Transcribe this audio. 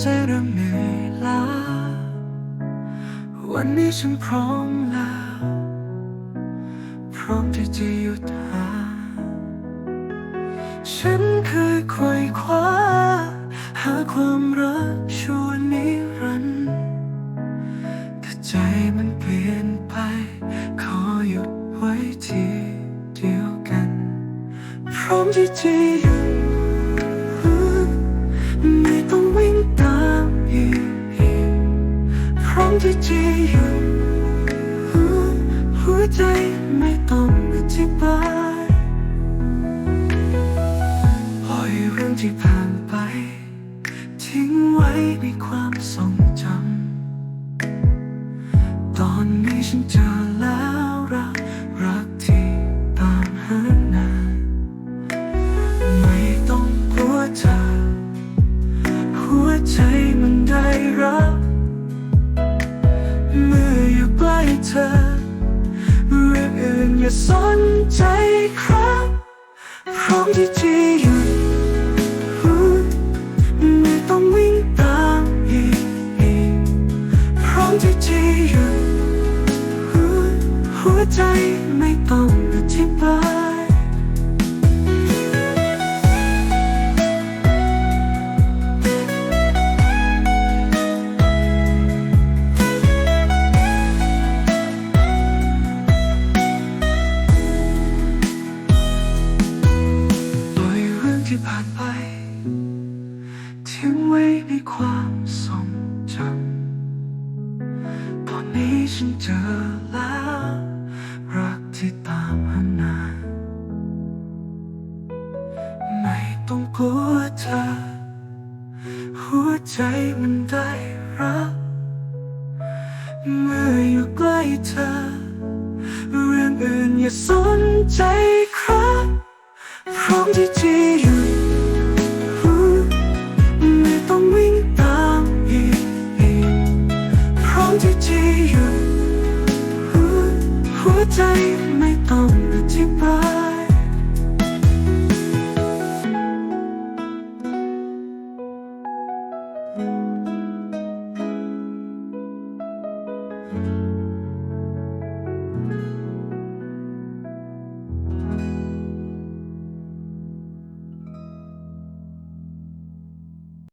ใจเริ่มเหนื่อยล้าวันนี้ฉันพร้อมแล้ว พร้อมที่จะหยุดหา ฉันเคยไขว่คว้า หาความรักชั่วนิรันดร์แต่ใจมันเปลี่ยนไป ขอหยุดไว้ที่เดียวกัน พร้อมที่จะหยุด พร้อมที่จะหยุดหัวใจไม่ต้องอธิบายปล่อยเรื่องที่ผ่านไป ทิ้งไว้ในความทรงจำตอนนี้ฉันเจอแล้วรักรักที่ตามหานานไม่ต้องกลัวเธอหัวใจมันได้รับ อ เรื่องอื่นอย่าสนใจครับพร้อมที่จะหยุดไม่ต้องวิ่งตามอีกพร้อมที่จะหยุดหัวใจไม่ต้อง ผ่านไป ทิ้งไว้ในความทรงจำตอนนี้ฉันเจอแล้ว รักที่ตามหานานไม่ต้องกลัวเธอ หัวใจมันได้รับเมื่ออยู่ใกล้เธอ เรื่องอื่นอย่าสนใจครับพร้อมที่จะ ใจไม่ต้องอธิบายอืม